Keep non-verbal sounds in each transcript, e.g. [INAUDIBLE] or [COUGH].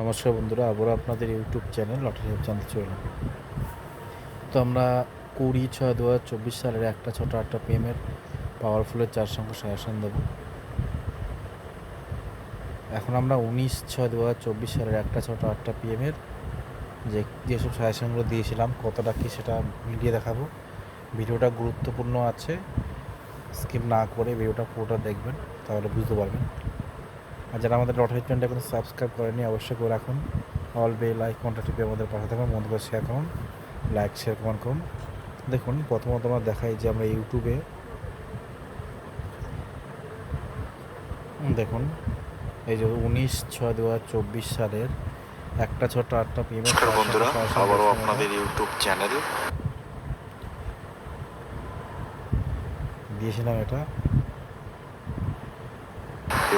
নমস্কার বন্ধুরা, আবারও আপনাদের ইউটিউব চ্যানেল লটারি হেল্প জানতে চললাম তো আমরা কুড়ি ছয় দু হাজার চব্বিশ সালের একটা ছোটো আটটা পিএমের পাওয়ারফুলের চার সংখ্যা সাজেশন দেবো। এখন আমরা উনিশ ছয় দু হাজার চব্বিশ সালের একটা ছোটো আটটা পিএমের যে যেসব সাজেশনগুলো দিয়েছিলাম, কতটা কি সেটা মিলিয়ে দেখাবো। ভিডিওটা গুরুত্বপূর্ণ আছে স্কিপ না করে ভিডিওটা পুরোটা দেখবেন, তাহলে বুঝতে পারবেন। আর যারা আমাদের লটারি চ্যানেলটা এখনও সাবস্ক্রাইব করেনি অবশ্যই করে রাখুন। অল বে লাইক টিপে আমাদের পাশে থাকুন বন্ধুদের শেয়ার করুন লাইক শেয়ার কমেন্ট করুন। দেখুন প্রথমত আমরা দেখাই যে আমরা ইউটিউবে দেখুন এই যে উনিশ ছয় দু হাজার চব্বিশ সালের একটা ছোট আটটা বন্ধুরা আবারও আপনাদের ইউটিউব চ্যানেল দিয়েছিলাম এটা।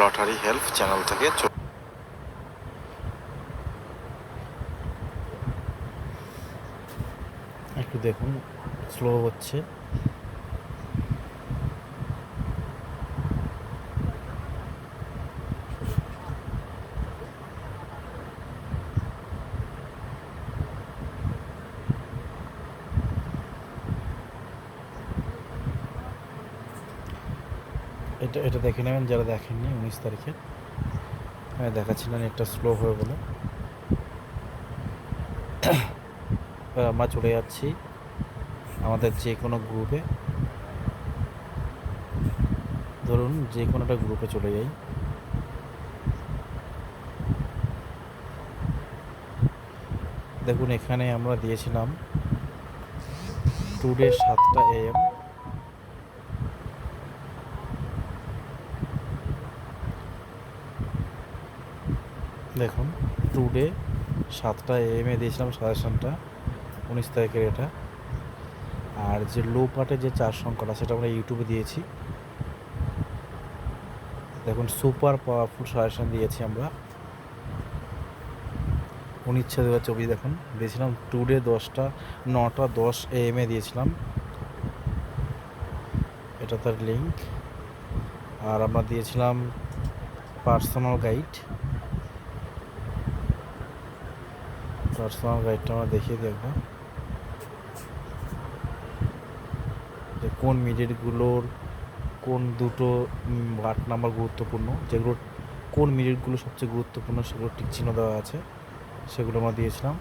লটারি হেল্প চ্যানেল থেকে একটু দেখুন স্লো হচ্ছে। এটা দেখে নেবেন, যারা দেখেননি, উনিশ তারিখে। আমি দেখাচ্ছি না নেটটা স্লো হয়ে বলে আমরা চলে যাচ্ছি আমাদের যে কোনো গ্রুপে ধরুন যে কোনো একটা গ্রুপে চলে যাই। দেখুন, এখানে আমরা দিয়েছিলাম টুডে সাতটা এম দেখুন টুডে সাতটা এম এ দিয়েছিলাম সাজেশনটা উনিশ তারিখের এটা। আর যে লো পার্টের যে চার সংখ্যাটা, সেটা আমরা ইউটিউবে দিয়েছি। দেখুন সুপার পাওয়ারফুল সাজেশন দিয়েছি আমরা। উনিশ দু হাজার চব্বিশ, দেখুন, দিয়েছিলাম টুডে দশটা, নটা, দশ এম এ দিয়েছিলাম। এটা তার লিঙ্ক আর আমরা দিয়েছিলাম পার্সোনাল গাইড পার্সোনাল গাইডটা আমরা দেখিয়ে দেখব যে কোন মিনিটগুলোর কোন দুটো ওয়ার্ড নাম্বার গুরুত্বপূর্ণ যেগুলো কোন মিনিটগুলো সবচেয়ে গুরুত্বপূর্ণ সেগুলো টিক চিহ্ন দেওয়া আছে, সেগুলো আমরা দিয়েছিলাম।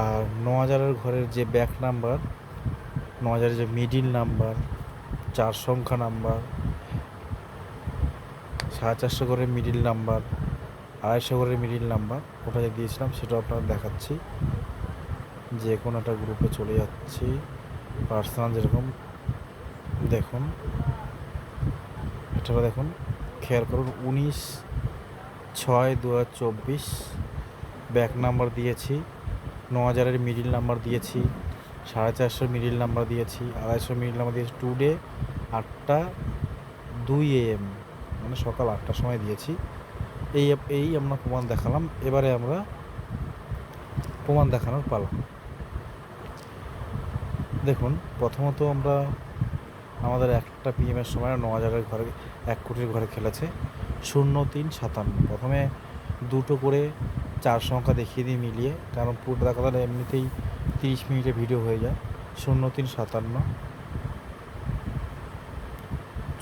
আর ন হাজারের ঘরের যে ব্যাক নাম্বার ন হাজারের যে মিডিল নাম্বার চার সংখ্যা নাম্বার সাড়ে চারশো ঘরের মিডিল নাম্বার আড়াইশো ঘরের মিডিল নাম্বার, ওটা যে দিয়েছিলাম সেটাও আপনারা দেখাচ্ছি। যে কোনো একটা গ্রুপে চলে যাচ্ছি পার্সোনাল যেরকম, দেখুন। এটা দেখুন, খেয়াল করুন, উনিশ ছয় দু চব্বিশ ব্যাক নাম্বার দিয়েছি ন হাজারের মিডিল নাম্বার দিয়েছি, সাড়ে চারশোর মিডিল নাম্বার দিয়েছি, আড়াইশো মিডিল নাম্বার দিয়েছি টুডে আটটা দুই এম মানে সকাল আটটার সময় দিয়েছি। এই এই আমরা প্রমাণ দেখালাম। এবারে আমরা প্রমাণ দেখানোর পালা। দেখুন, প্রথমত আমরা আমাদের একটা পিএমের সময় ন হাজারের ঘরে, এক কোটির ঘরে খেলেছে। শূন্য তিন সাতান্ন। প্রথমে দুটো করে চার সংখ্যা দেখিয়ে দিই মিলিয়ে, কারণ পুরোটা দেখা তাহলে এমনিতেই তিরিশ মিনিটে ভিডিও হয়ে যায়। শূন্য তিন সাতান্ন।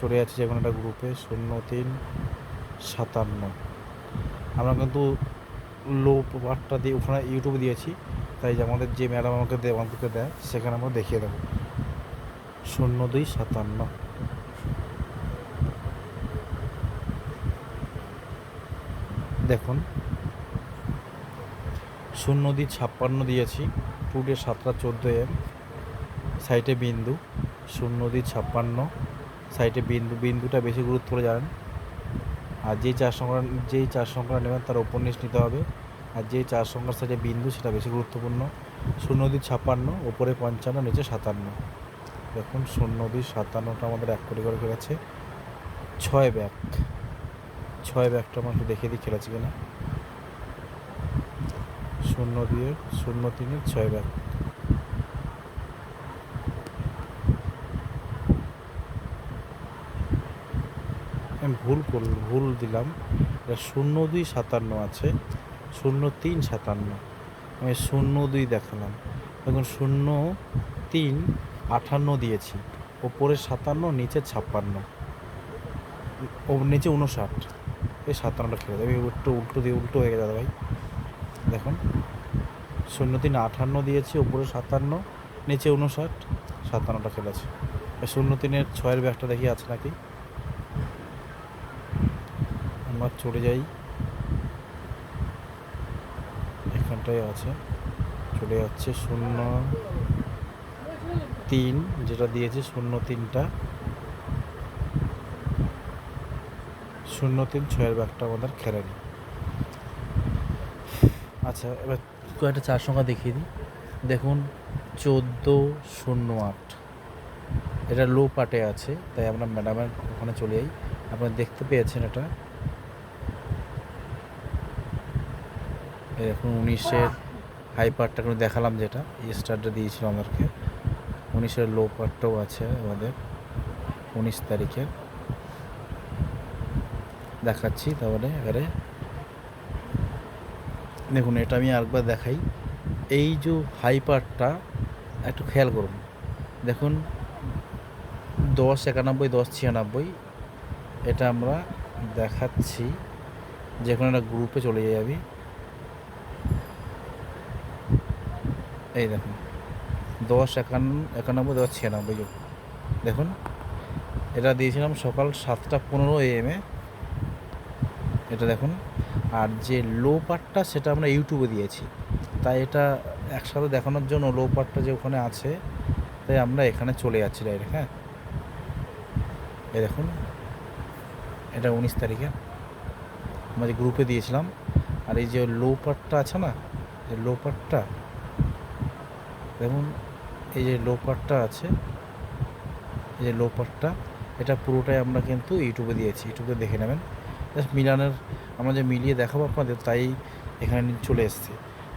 চলে যাচ্ছে যে কোনো একটা গ্রুপে শূন্য তিন সাতান্ন। আমরা কিন্তু লো পার্টটা দিয়ে ওখানে ইউটিউবে দিয়েছি। তাই যে আমাদের যে ম্যাডাম আমাকে দেয়, আমাদেরকে দেয়, সেখানে আমরা দেখিয়ে দেবো। শূন্য দুই সাতান্ন। দেখুন। শূন্য দুই ছাপ্পান্ন দিয়েছি। টুডে সাতটা চোদ্দ এম। সাইটে বিন্দু। শূন্য দুই ছাপ্পান্ন। সাইটে বিন্দু, বিন্দুটা বেশি গুরুত্ব করে জানেন। আর যেই চার সংখ্যা যেই চার সংখ্যা নেবেন তার নিচ নিতে হবে। আর যেই চার সংখ্যার সাইডে বিন্দু, সেটা বেশি গুরুত্বপূর্ণ। শূন্য দুই ছাপ্পান্ন ওপরে পঞ্চান্ন, নিচে সাতান্ন। দেখুন, শূন্য দুই সাতান্নটা আমাদের এক কোটি করে খেলেছে ছয় ব্যাগ। ছয় ব্যাগটা আমরা একটু দেখে দিই, খেলেছে কিনা। শূন্য দিয়ে শূন্য তিনের ছয় ব্যাগ। আমি ভুল করল ভুল দিলাম। এটা শূন্য দুই সাতান্ন আছে। শূন্য তিন সাতান্ন। আমি শূন্য দুই দেখালাম। এখন শূন্য তিন আটান্ন দিয়েছি। ওপরে সাতান্ন, নিচে ছাপ্পান্ন। ও, নিচে উনষাট এই সাতান্নটা খেলে দেবে একটু উল্টো দিয়ে, উল্টো হয়ে গেছে ভাই দেখুন শূন্য তিন আটান্ন দিয়েছি, ওপরে সাতান্ন, নিচে উনষাট সাতান্নটা খেলেছে শূন্য তিনের ছয়ের ব্যাগটা দেখি আছে নাকি আমরা চলে যাই। এখানটায় আছে। চলে যাচ্ছে শূন্য তিন, যেটা দিয়েছে শূন্য তিনটা। শূন্য তিন ছয়ের ব্যাগটা আমাদের খেলেনি আচ্ছা এবার কয়েকটা চার সংখ্যা দেখিয়ে দিই। দেখুন, চোদ্দ, শূন্য, আট। এটা লো পার্টে আছে, তাই আমরা ম্যাডামের ওখানে চলে যাই। আপনারা দেখতে পেয়েছেন এটা। এই দেখুন উনিশের হাই পার্টটা করে দেখালাম যেটা? স্টারটা দিয়েছিল আমাদেরকে। উনিশের লো পার্টটাও আছে আমাদের। উনিশ তারিখের দেখাচ্ছি তাহলে এবারে। দেখুন, এটা আমি আরেকবার দেখাই। এই যে হাই পার্টটা একটু খেয়াল করুন। দেখুন, দশ, একানব্বই, দশ, ছিয়ানব্বই, এটা আমরা দেখাচ্ছি। যে কোনো একটা গ্রুপে চলে যাবি। এই দেখুন, দশ একান্ন, একানব্বই, দশ ছিয়ানব্বই যোগ। দেখুন, এটা দিয়েছিলাম সকাল সাতটা পনেরো এএমে এটা দেখুন, আর যে লো পার্টটা সেটা আমরা ইউটিউবে দিয়েছি। তাই এটা একসাথে দেখানোর জন্য লো পার্টটা যে ওখানে আছে, তাই আমরা এখানে চলে যাচ্ছি ডাইরেক্ট হ্যাঁ? এই দেখুন, এটা উনিশ তারিখে আমরা যে গ্রুপে দিয়েছিলাম। আর এই যে লো পার্টটা আছে না, এই লো পার্টটা দেখুন এই যে লো পার্টটা আছে, এই যে লো পার্টটা এটা পুরোটাই আমরা কিন্তু ইউটিউবে দিয়েছি, ইউটিউবে দেখে নেবেন। জাস্ট মিলানের, আমরা যে মিলিয়ে দেখাবো আপনাদের, তাই এখানে চলে এসছে।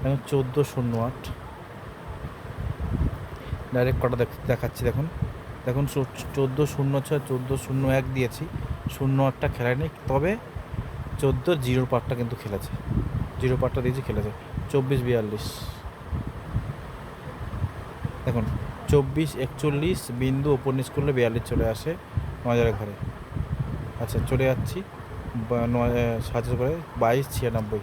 এখন চোদ্দ শূন্য আট। ডাইরেক্ট কটা দেখ- দেখাচ্ছি দেখুন। দেখুন চোদ্দ শূন্য ছয়, চোদ্দ শূন্য এক দিয়েছি। শূন্য আটটা খেলায়নি তবে চোদ্দ জিরো পার্টটা কিন্তু খেলেছে। জিরো পার্টটা দিয়েছি, খেলেছে। চব্বিশ বিয়াল্লিশ। দেখুন, চব্বিশ, একচল্লিশ, বিন্দু নিচ করলে বিয়াল্লিশ চলে আসে নজারের ঘরে। আচ্ছা চলে যাচ্ছি নয় সাহায্য করে, বাইশ, ছিয়ানব্বই।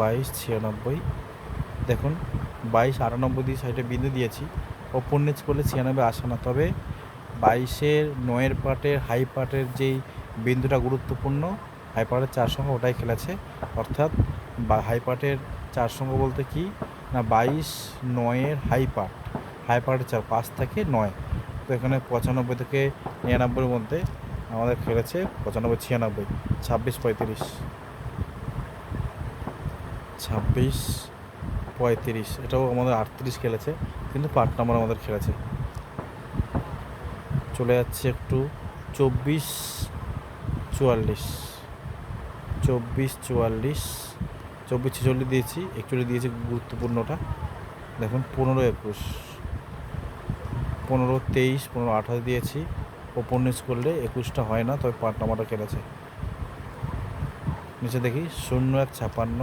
বাইশ, ছিয়ানব্বই, দেখুন, বাইশ, আটানব্বই দিয়ে সাইডে বিন্দু দিয়েছি, ওপর নিচ করলে ছিয়ানব্বই আসে না। তবে বাইশের, নয়ের পার্টের হাই পার্টের যেই বিন্দুটা গুরুত্বপূর্ণ, হাই পার্টের চার সংখ্যা ওটাই খেলেছে। অর্থাৎ বা পার্টের চার সংখ্যা বলতে কি? না, বাইশ, নয়ের হাই পার্ট হাই পার্টের চার পাঁচ থেকে নয়। তো এখানে পঁচানব্বই থেকে নিরানব্বইয়ের মধ্যে আমাদের খেলেছে পঁচানব্বই, ছিয়ানব্বই। ছাব্বিশ, পঁয়ত্রিশ। ছাব্বিশ, পঁয়ত্রিশ। এটাও আমাদের আটত্রিশ খেলেছে, কিন্তু পার্ট নাম্বার আমাদের খেলেছে। চলে যাচ্ছে একটু। চব্বিশ, চুয়াল্লিশ। চব্বিশ, চুয়াল্লিশ। চব্বিশ ছেচল্লিশ দিয়েছি, একচল্লিশ দিয়েছি গুরুত্বপূর্ণটা। দেখুন, পনেরো একুশ, পনেরো তেইশ, পনেরো আঠাশ দিয়েছি। নিচ করলে একুশটা হয় না, তবে পার্ট নাম্বারটা কেটেছে। নিচে দেখি, শূন্য এক ছাপান্ন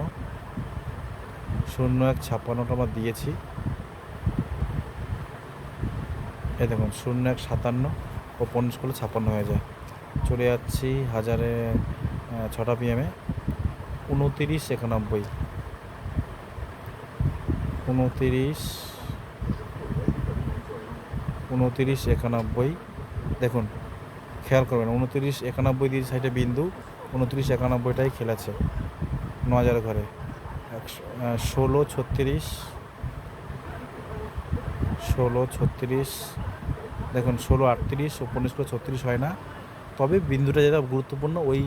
শূন্য এক ছাপ্পান্নটা আমার দিয়েছি। এই দেখুন, শূন্য এক সাতান্ন পঞ্চাশ করলে ছাপ্পান্ন হয়ে যায়। চলে যাচ্ছি হাজারে ছটা পিএমে উনতিরিশ, একানব্বই। উনতিরিশ উনতিরিশ, একানব্বই। দেখুন, খেয়াল করবেন, উনতিরিশ, একানব্বই দিয়ে সাইডে বিন্দু, উনতিরিশ, একানব্বইটাই খেলেছে ন হাজার ঘরে ষোলো, ছত্রিশ ষোলো, ছত্রিশ, দেখুন, ষোলো, আটত্রিশ উনিশ করে ছত্রিশ হয় না। তবে বিন্দুটা যেটা গুরুত্বপূর্ণ, ওই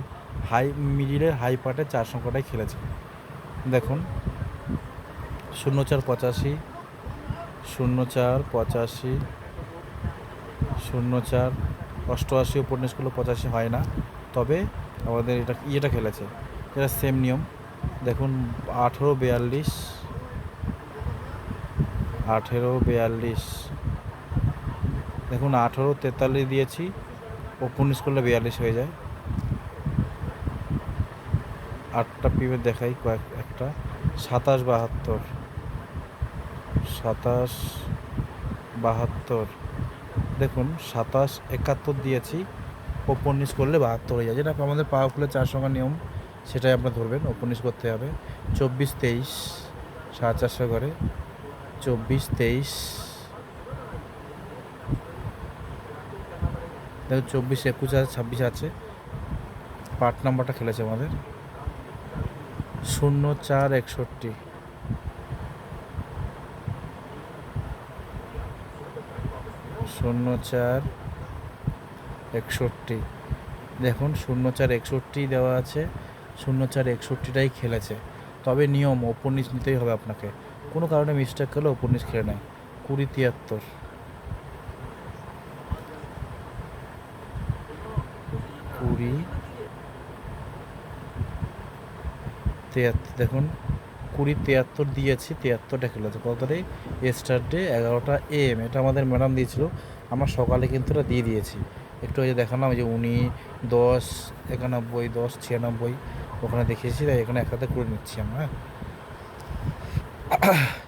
হাই মিডিলের হাই পার্টে চার সংখ্যাটাই খেলেছে। দেখুন, শূন্য চার পঁচাশি, শূন্য চার পঁচাশি, শূন্য চার, অষ্টআশি উপন্যাস করলে পঁচাশি হয় না। তবে আমাদের এটা, ইয়েটা খেলেছে, এটা সেম নিয়ম। দেখুন, আঠেরো বিয়াল্লিশ আঠেরো বিয়াল্লিশ। দেখুন, আঠেরো তেতাল্লিশ দিয়েছি করলে বিয়াল্লিশ হয়ে যায়। আটটা পিমের দেখাই, কয়েক একটা। সাতাশ বাহাত্তর। সাতাশ বাহাত্তর। দেখুন, সাতাশ একাত্তর দিয়েছি ওপনিশ করলে বাহাত্তর হয়ে যায়। যেটা আমাদের পাওয়ারফুলের চার সংখ্যার নিয়ম, সেটাই আপনার ধরবেন ওপনিশ করতে হবে। চব্বিশ তেইশ, সাড়ে চারশো করে চব্বিশ তেইশ। দেখুন, চব্বিশ, একুশ আছে ছাব্বিশ আছে। পার্ট নাম্বারটা খেলেছে আমাদের। শূন্য চার একষট্টি। শূন্য চার একষট্টি। দেখুন, শূন্য চার একষট্টি দেওয়া আছে, শূন্য চার একষট্টিটাই খেলেছে। তবে নিয়ম ওপর নিচ নিতেই হবে আপনাকে। কোনো কারণে মিস্টেক করলে ওপর নিচ খেলে নেয়। কুড়ি তিয়াত্তর কুড়ি তিয়াত্তর, দেখুন, কুড়ি তিয়াত্তর দিয়েছি তিয়াত্তরটা খেলেছে কতটাই স্টার ডে এগারোটা এম এটা আমাদের ম্যাডাম দিয়েছিল, আমরা সকালে কিন্তু এটা দিয়ে দিয়েছি। একটু ওই যে দেখালাম, ওই যে উনি দশ, একানব্বই, দশ, ছিয়ানব্বই, ওখানে দেখিয়েছি, তাই এখানে একসাথে করে নিচ্ছি আমরা হ্যাঁ।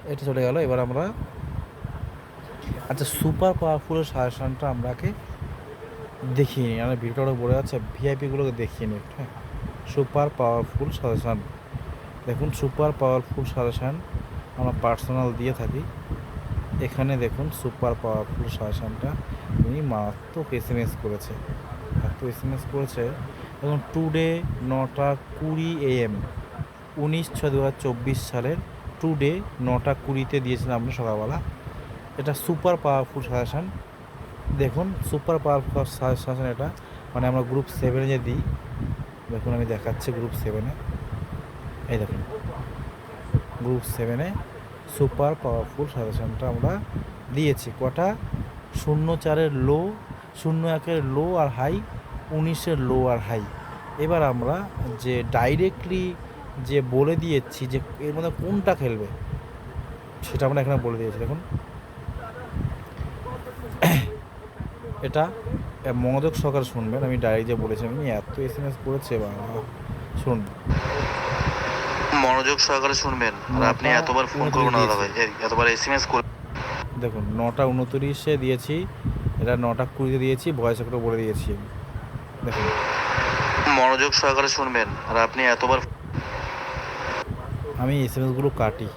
[COUGHS] এটা চলে গেল, এবার আমরা আচ্ছা সুপার পাওয়ারফুলের সাজেশনটা আমরাকে দেখিয়ে নিই, আমার ভিডিওটা বলে যাচ্ছে ভিআইপিগুলোকে দেখিয়ে নিই হ্যাঁ। সুপার পাওয়ারফুল সাজেশন দেখুন সুপার পাওয়ারফুল সাজেশান আমরা পার্সোনাল দিয়ে থাকি। এখানে দেখুন সুপার পাওয়ারফুল সাজেশনটা উনি মারাত্মক এস এম এস করেছে। এত এস এম এস করেছে। এবং টুডে নটা কুড়ি এএম উনিশ ছয় দু হাজার চব্বিশ সালের টুডে নটা কুড়িতে দিয়েছিলাম আপনি সকালবেলা। এটা সুপার পাওয়ারফুল সাজেশান দেখুন সুপার পাওয়ারফুল সাজেশন এটা। মানে আমরা গ্রুপ সেভেনে যে দিই, দেখুন আমি দেখাচ্ছি গ্রুপ সেভেনে এই দেখুন। গ্রুপ সেভেনে সুপার পাওয়ারফুল সাজেশনটা আমরা দিয়েছি। কটা? শূন্য চারের লো শূন্য একের লো আর হাই উনিশের লো আর হাই এবার আমরা যে ডাইরেক্টলি যে বলে দিয়েছি যে এর মধ্যে কোনটা খেলবে, সেটা আমরা এখানে বলে দিয়েছি। দেখুন। এটা মনোযোগ সহকারে শুনবেন। আমি ডাইরেক্ট যে বলেছি, আমি এত এস এম এস করেছে বাবা শুন মনোযোগ সহকারে শুনবেন। আর আপনি এতবার ফোন করবেন না দাদা ভাই। এতবার এসএমএস করবেন দেখুন নটা উনত্রিশে দিয়েছি এটা নটা কুড়িতে দিয়েছি ভয়েস একটা বলে দিয়েছি। আমি। দেখুন। মনোযোগ সহকারে শুনবেন। আর আপনি এতবার আমি এস এম এসগুলো কাটি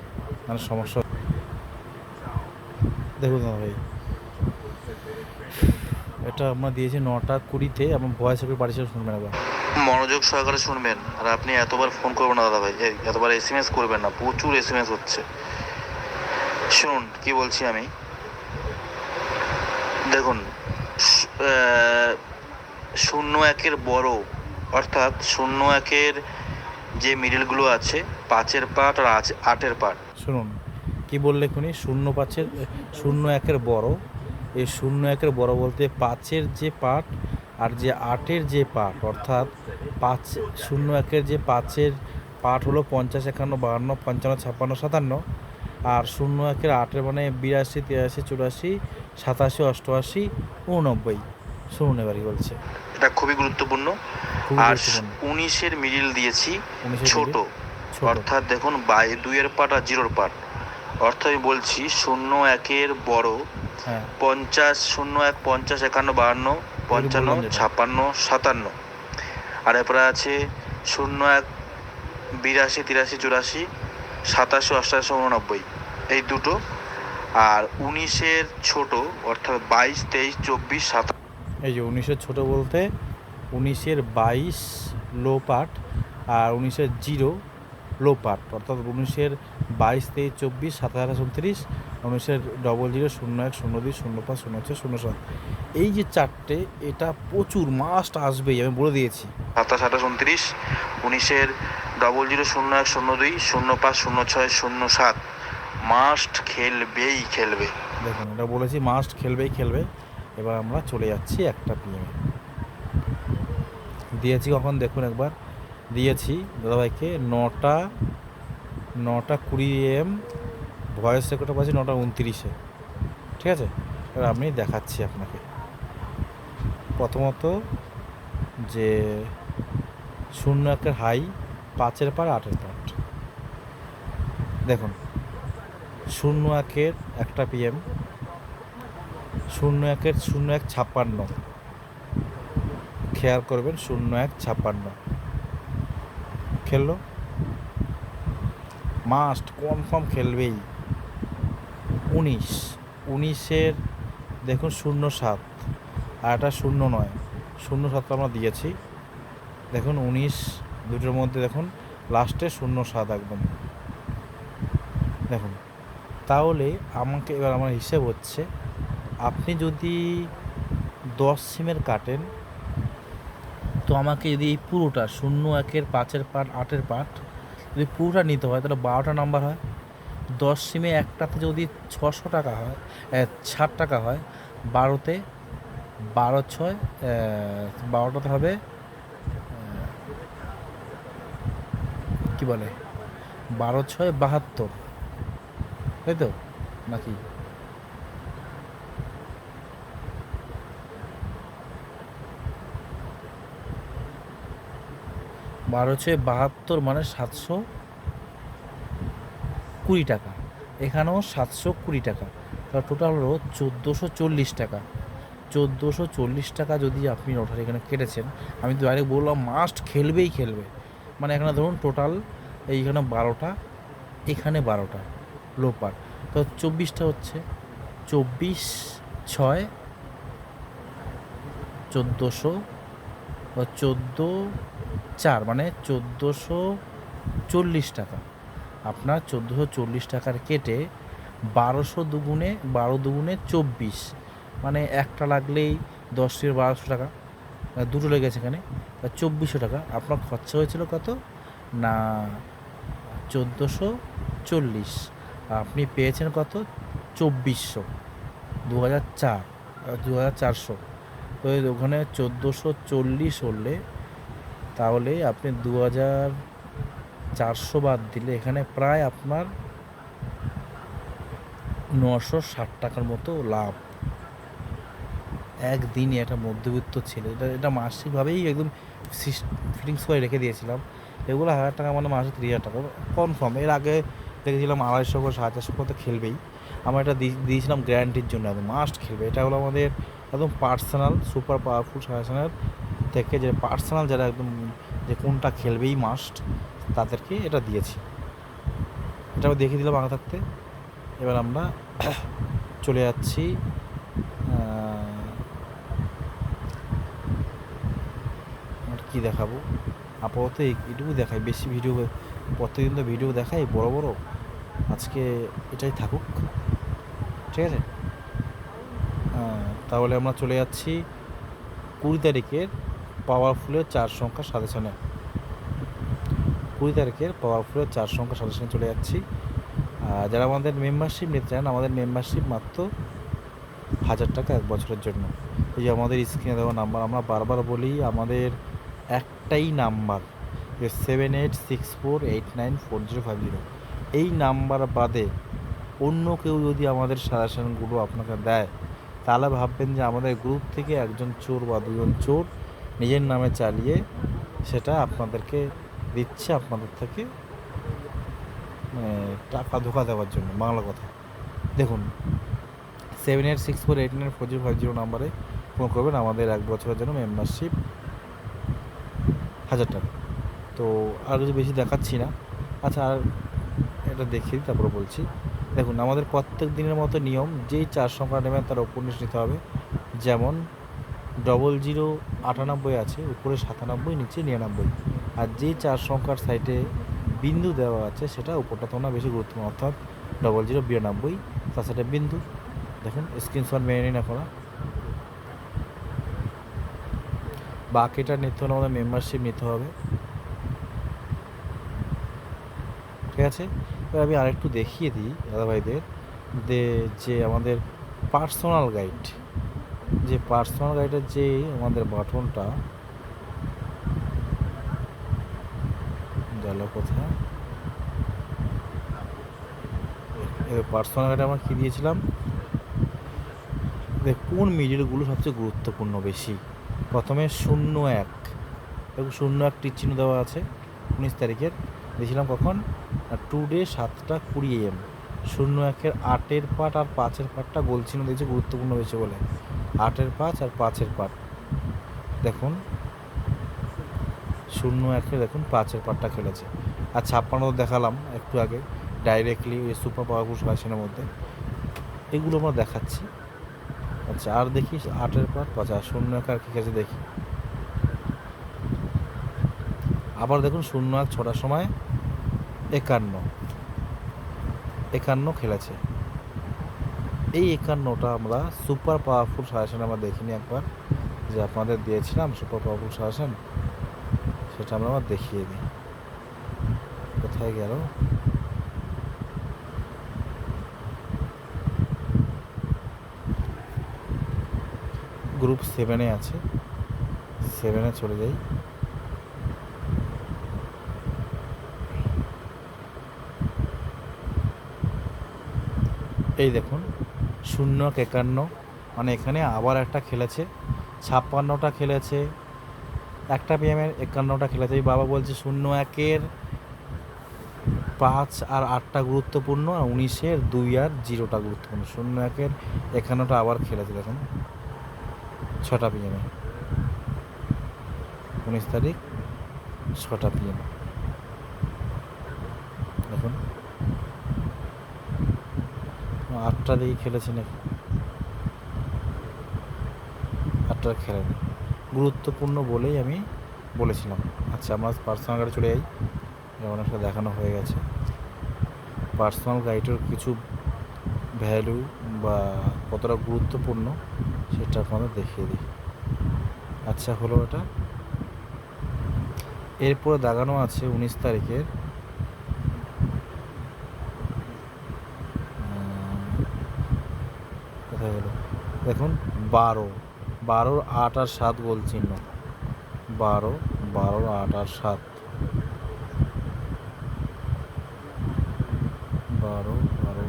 মানে সমস্যা দেখুন দাদা ভাই। এটা আমরা দিয়েছি নটা কুড়িতে এবং ভয়েস একটা বাড়ি শুনবেন এবার মনোযোগ সহকারে শুনবেন। আর আপনি এতবার ফোন করবেন না, দাদা ভাই। এতবার এস করবেন না। প্রচুর এস এম এস হচ্ছে। শুনুন, কি বলছি আমি? দেখুন শূন্য একের বড়, অর্থাৎ শূন্য একের যে মিডিলগুলো আছে, পাঁচের পার্ট আর আটের পার্ট শুনুন, কি বললে খুনি? শূন্য পাঁচের, শূন্য একের বড়। এই শূন্য একের বড় বলতে পাঁচের যে পার্ট আর যে আটের যে পার্ট অর্থাৎ পাঁচ শূন্য একের যে পাঁচের পার্ট হলো পঞ্চাশ একান্ন বাহান্ন পঞ্চান্ন ছাপ্পান্ন সাতান্ন। আর শূন্য একের আটের মানে বিরাশি তিরাশি চুরাশি সাতাশি অষ্টআশি উননব্বই শুনুন এবারই বলছে। এটা খুবই গুরুত্বপূর্ণ। আর উনিশের মিডিল দিয়েছি ছোট। অর্থাৎ দেখুন বাই দুইয়ের পার্ট আর জিরোর পার্ট অর্থাৎ আমি বলছি শূন্য একের বড় হ্যাঁ। পঞ্চাশ শূন্য এক পঞ্চাশ একান্ন বাহান্ন পঞ্চান্ন ছাপ্পান্ন সাতান্ন। আর এরপরে আছে শূন্য এক বিরাশি তিরাশি চুরাশি সাতাশি অষ্টাশি উননব্বই। এই দুটো। আর উনিশের ছোট অর্থাৎ বাইশ তেইশ চব্বিশ সাতাশ। এই যে উনিশের ছোট বলতে উনিশের বাইশ লো পার্ট আর উনিশের জিরো লো পার্ট অর্থাৎ উনিশের বাইশ তেইশ চব্বিশ সাতাশ উনত্রিশ উনিশের ডবল জিরো শূন্য এক শূন্য দুই শূন্য পাঁচ শূন্য ছয় শূন্য সাত। এই যে চারটে এটা প্রচুর মাস্ট আসবেই আমি বলে দিয়েছি। সাতাশ আঠাশ উনত্রিশ উনিশের ডবল জিরো শূন্য এক শূন্য দুই শূন্য পাঁচ শূন্য ছয় শূন্য সাত। মাস্ট খেলবেই খেলবে। দেখুন এটা বলেছি মাস্ট খেলবেই খেলবে। এবার আমরা চলে যাচ্ছি একটা পিএমে দিয়েছি কখন? দেখুন একবার। দিয়েছি দাদাভাইকে নটা নটা কুড়ি এম ভয়েস রেকর্ডটা পাচ্ছি নটা উনত্রিশে। ঠিক আছে? এবার আমি দেখাচ্ছি আপনাকে। প্রথমত যে শূন্য একের হাই, পাঁচের পার, আটের পাট দেখুন, শূন্য একের একটা পিএম, শূন্য একের শূন্য এক ছাপ্পান্ন। খেয়াল করবেন, শূন্য এক ছাপ্পান্ন। খেললো? মাস্ট কনফার্ম খেলবেই। উনিশ। উনিশের, দেখুন শূন্য সাত আর এটা শূন্য নয়। শূন্য সাত আমরা দিয়েছি। দেখুন, উনিশ, দুটোর মধ্যে দেখুন লাস্টে শূন্য সাত একদম। দেখুন, তাহলে আমাকে এবার আমার হিসেব হচ্ছে, আপনি যদি দশ সিমের কাটেন, তো আমাকে যদি এই পুরোটা, শূন্য একের পাঁচের পাট, আটের পাট, যদি পুরোটা নিতে হয়, তাহলে বারোটা নাম্বার হয়। দশ সিমে একটাতে যদি ছশো টাকা হয় ষাট টাকা হয়, বারোতে বারো ছয় বারোটাতে হবে কি বলে? বারো ছয় বাহাত্তর। তাই তো? নাকি? বারো ছয় বাহাত্তর মানে সাতশো কুড়ি টাকা, এখানেও সাতশো কুড়ি টাকা। তাহলে টোটাল হলো চোদ্দোশো চল্লিশ টাকা। চোদ্দোশো চল্লিশ টাকা যদি আপনি লটারি এখানে কেটেছেন, আমি তো ডাইরেক্ট বললাম মাস্ট খেলবেই খেলবে। মানে এখানে ধরুন টোটাল এইখানে বারোটা, এখানে বারোটা লোপার। তো চব্বিশটা হচ্ছে চব্বিশ ছয়, চোদ্দোশো, চোদ্দ চার মানে চোদ্দোশো চল্লিশ টাকা। আপনার চোদ্দোশো চল্লিশ টাকার কেটে বারোশো দুগুণে, বারো দুগুণে চব্বিশ। মানে একটা লাগলেই দশ থেকে বারোশো টাকা। দুটো লেগেছে এখানে। চব্বিশশো টাকা। আপনার খরচা হয়েছিল কত? না, চোদ্দোশো চল্লিশ। আপনি পেয়েছেন কত? চব্বিশশো। দু হাজার চার। দু হাজার চারশো। তো ওখানে চোদ্দোশো চল্লিশ হলে তাহলে আপনি দু হাজার চারশো বাদ দিলে এখানে প্রায় আপনার নশো ষাট টাকার মতো লাভ। একদিনই একটা মধ্যবিত্ত ছেলে, এটা এটা মাসিকভাবেই একদম ফিটিংস করে রেখে দিয়েছিলাম। এগুলো হাজার টাকা মানে মাসে তিরিশ হাজার টাকা। কনফার্ম, এর আগে দেখেছিলাম আড়াইশো করে, সাড়ে চারশো করে খেলবেই। আমরা এটা দিয়ে- দিয়েছিলাম গ্যারান্টির জন্য, একদম মাস্ট খেলবে। এটা হলো আমাদের একদম পার্সোনাল, সুপার পাওয়ারফুল সাজেশনের থেকে যে পার্সোনাল যারা একদম যে কোনটা খেলবেই মাস্ট। তাদেরকে এটা দিয়েছি। এটা আমি দেখিয়ে দিলাম আগে থাকতে। এবার আমরা চলে যাচ্ছি কী দেখাবো? আপাতত এই- এইটুকু দেখাই। বেশি ভিডিও প্রত্যেকদিন তো ভিডিও দেখাই, বড় বড়। আজকে এটাই থাকুক। ঠিক আছে? তাহলে আমরা চলে যাচ্ছি কুড়ি তারিখের পাওয়ারফুলের চার সংখ্যা সাজেশনে। কুড়ি তারিখের পাওয়ার পাওয়ারফুলের চার সংখ্যা সাজেশনে চলে যাচ্ছি। যারা আমাদের মেম্বারশিপ নিতে চান, আমাদের মেম্বারশিপ মাত্র হাজার টাকা এক বছরের জন্য। এই যে আমাদের স্ক্রিনে দেওয়া নাম্বার আমরা বারবার বলি আমাদের একটাই number seven eight six four eight nine four zero five zero এই নাম্বার বাদে অন্য কেউ যদি আমাদের সাজেশনগুলো আপনাকে দেয়, তাহলে ভাববেন যে আমাদের গ্রুপ থেকে একজন চোর বা দুজন চোর নিজের নামে চালিয়ে সেটা আপনাদেরকে দিচ্ছে আপনাদের থেকে মানে টাকা ধোকা দেওয়ার জন্য, বাংলা কথা। দেখুন seven eight six four eight nine four zero five zero নাম্বারে ফোন করবেন, আমাদের এক বছরের জন্য মেম্বারশিপ হাজার টাকা। তো আর কিছু বেশি দেখাচ্ছি না। আচ্ছা আর এটা দেখিয়ে দিই, তারপরে বলছি। দেখুন, আমাদের প্রত্যেক দিনের মতো নিয়ম, যেই চার সংখ্যা নেবেন তার উপন্যাস নিতে হবে। যেমন ডবল জিরো আটানব্বই আছে, উপরে সাতানব্বই, নিচে নিরানব্বই। আর যেই চার সংখ্যার সাইডে বিন্দু দেওয়া আছে, সেটা উপরটা তোমরা বেশি গুরুত্বপূর্ণ অর্থাৎ ডবল জিরো বিরানব্বই, তার সাথে বিন্দু। দেখুন স্ক্রিনশট মেনে নিন আপনারা বাকিটা নিতে হলে আমাদের মেম্বারশিপ নিতে হবে। ঠিক আছে? এবার আমি আরেকটু দেখিয়ে দিই, দাদাভাইদের, যে যে আমাদের পার্সোনাল গাইড যে পার্সোনাল গাইডের যে আমাদের বাটনটা গেল কোথায় পার্সোনাল আমরা কী দিয়েছিলাম? দেখ, কোন মিডিলগুলো সবচেয়ে গুরুত্বপূর্ণ বেশি? প্রথমে শূন্য এক। এবং শূন্য এক টিক চিহ্ন দেওয়া আছে, উনিশ তারিখের। দিয়েছিলাম কখন? টু ডে সাতটা কুড়ি এম শূন্য একের আটের পাট আর পাঁচের পাটটা গোল চিহ্ন দিয়েছে, গুরুত্বপূর্ণ হয়েছে বলে। আটের পাঁচ আর পাঁচের পাট। দেখুন শূন্য একে দেখুন, পাঁচের পাটটা খেলেছে। আর ছাপ্পান্ন দেখালাম একটু আগে ডাইরেক্টলি ওই সুপার পাওয়ারফুল সাজেশনের মধ্যে। এগুলো আমরা দেখাচ্ছি। আচ্ছা আর দেখি আটের পাট পাঁচ আর শূন্য এক আর কী কাছে দেখি। আবার দেখুন, শূন্য এক ছটার সময় একান্ন। একান্ন খেলেছে। এই একান্নটা আমরা সুপার পাওয়ারফুল সাজেশন আমরা দেখিনি একবার, যে আপনাদের দিয়েছিলাম সুপার পাওয়ারফুল সাজেশন সেটা আমরা আবার দেখিয়ে দিই। কোথায় গেল? গ্রুপ সেভেনে আছে। সেভেনে চলে যাই। এই দেখুন, শূন্য এক একান্ন। মানে এখানে আবার একটা খেলেছে, ছাপ্পান্নটা খেলেছে। একটা পিএমের একান্নটা খেলেছে এই বাবা বলছে শূন্য একের পাঁচ আর আটটা গুরুত্বপূর্ণ, আর উনিশের দুই আর জিরোটা গুরুত্বপূর্ণ। শূন্য একের একান্নটা আবার খেলেছে দেখুন, ছটা পিএমে উনিশ তারিখ, ছটা পিএম দেখুন। আটটা দিকে খেলেছে নাকি? আটটা খেলেনি। গুরুত্বপূর্ণ বলেই আমি বলেছিলাম। আচ্ছা আমরা পার্সোনাল গাড়ি চলে যাই। যেমন একটা দেখানো হয়ে গেছে। পার্সোনাল গাইডের কিছু ভ্যালু বা কতটা গুরুত্বপূর্ণ সেটা আপনাদের দেখিয়ে দিই। আচ্ছা হলো এটা। এরপরে দাগানো আছে উনিশ তারিখের। কোথায় গেল? দেখুন, বারো। বারোর আট আর সাত গোল চিহ্ন। বারো, বারোর আট আর সাত। বারো বারো।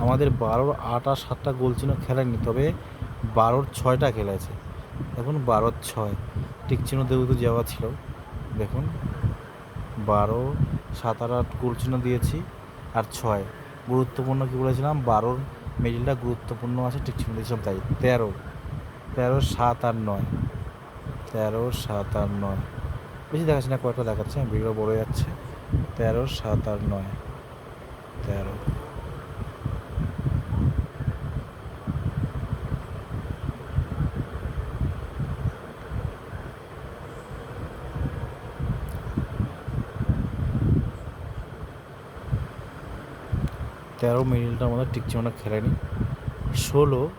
আমাদের বারোর আট আর সাতটা গোল চিহ্ন খেলেনি তবে বারোর ছয়টা খেলেছে। এখন বারোর ছয়। টিক চিহ্ন যেহেতু যাওয়া ছিল। দেখুন, বারো, সাত আর আট চিহ্ন দিয়েছি আর ছয়। গুরুত্বপূর্ণ কী বলেছিলাম? বারোর মিডিলটা গুরুত্বপূর্ণ আছে টিক চিহ্ন দিয়েছিলাম তাই। তেরো তেরো, সাত আর নয়। তেরো, সাত আর নয়। বেশি দেখাচ্ছি না, কয়েকটা দেখাচ্ছে ভিডিও বড় হয়ে যাচ্ছে। তেরো, সাত আর নয়। তেরো। তেরো মিনিটটা আমাদের টিকচিমটা খেলেনি ষোলো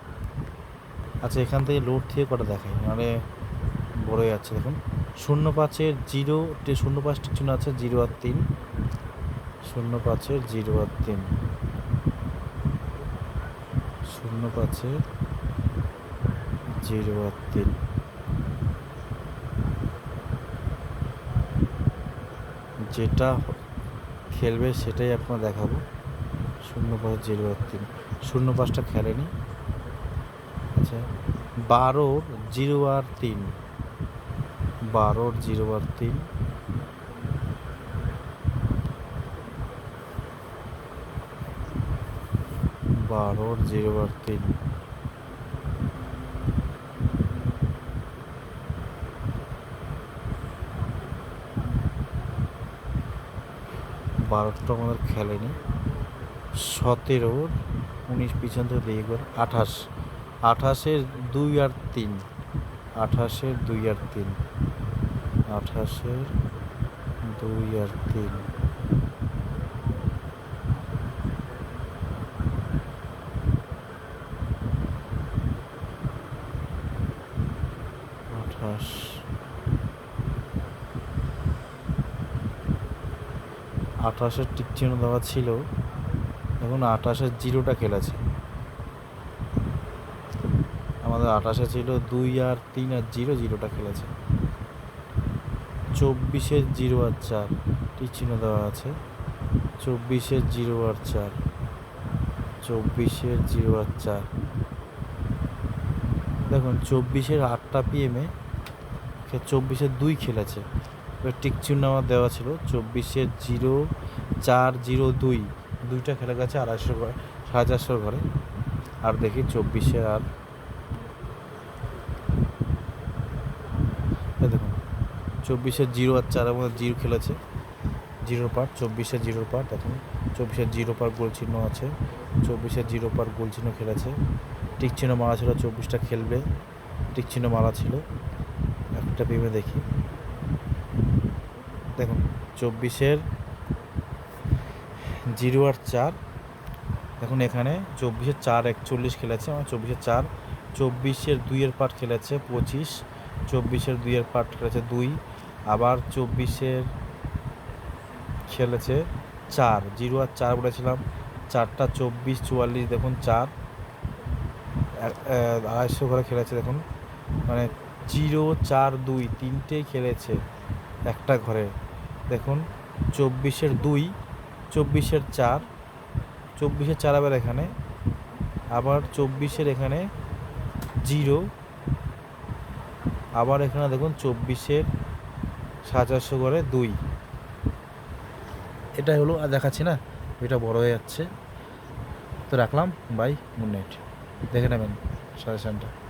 আচ্ছা এখান থেকে লোড থেকে কটা দেখাই? মানে বড় যাচ্ছে দেখুন। শূন্য পাঁচের জিরো শূন্য পাঁচ টিকচিহ্ন আছে, জিরো আর তিন। শূন্য পাঁচের জিরো আর তিন। শূন্য পাঁচের জিরো আর তিন। যেটা খেলবে সেটাই আপনার দেখাবো। শূন্য পাঁচ, জিরো আর তিন। শূন্য পাঁচটা খেলেনি আচ্ছা বারোর জিরো আর তিন। বারোর জিরো আর তিন। বারোর জিরো আর তিন। বারোটা আমাদের খেলেনি সতেরোর উনিশ পিছন থেকে দিয়ে করে, আঠাশ। আঠাশের দুই আর তিন। আঠাশের দুই আর তিন। আঠাশের দুই আর তিন। আঠাশ। আঠাশের টিক চিহ্ন দেওয়া ছিল এখন আঠাশের জিরোটা খেলেছে। আমাদের আঠাশে ছিল দুই আর তিন আর জিরো, জিরোটা খেলেছে। চব্বিশের জিরো আর চার টি চিহ্ন দেওয়া আছে? চব্বিশের জিরো আর চার চব্বিশের জিরো আর চার। দেখুন, চব্বিশের আটটা পিএমে চব্বিশের দুই খেলেছে। টিক আমার দেওয়া ছিল চব্বিশের জিরো চার জিরো দুই। দুইটা খেলে গেছে আড়াইশো ঘরে সাড়ে চারশোর ঘরে। আর দেখি চব্বিশে আর দেখুন চব্বিশের জিরো আর চারের মধ্যে জিরো খেলেছে। জিরো পার চব্বিশের জিরো পার, দেখুন চব্বিশের জিরো পার গোল চিহ্ন আছে। চব্বিশের জিরো পার গোল চিহ্ন খেলেছে। টিক চিহ্ন মারা ছিল, চব্বিশটা খেলবে। টিক চিহ্ন মারা ছিল। একটা ভেবে দেখি। দেখুন, চব্বিশের জিরো আর চার। দেখুন এখানে চব্বিশের চার, একচল্লিশ খেলেছে আমার চব্বিশের চার। চব্বিশের দুইয়ের পাট খেলেছে পঁচিশ, চব্বিশের দুইয়ের পাট খেলেছে দুই। আবার চব্বিশের খেলেছে চার, জিরো আর চার বলেছিলাম। চারটা চব্বিশ, চুয়াল্লিশ, দেখুন চার। আড়াইশো করে খেলেছে, দেখুন। মানে জিরো, চার, দুই, তিনটেই খেলেছে একটা ঘরে। দেখুন, চব্বিশের দুই চব্বিশের চার চব্বিশের চার আবার এখানে, আবার চব্বিশের এখানে জিরো, আবার এখানে দেখুন চব্বিশের চারশো করে দুই। এটা হলো, আর দেখাচ্ছি না, এটা বড় হয়ে যাচ্ছে। তো রাখলাম, বাই, গুড নাইট। দেখে নেবেন সাজেশনটা।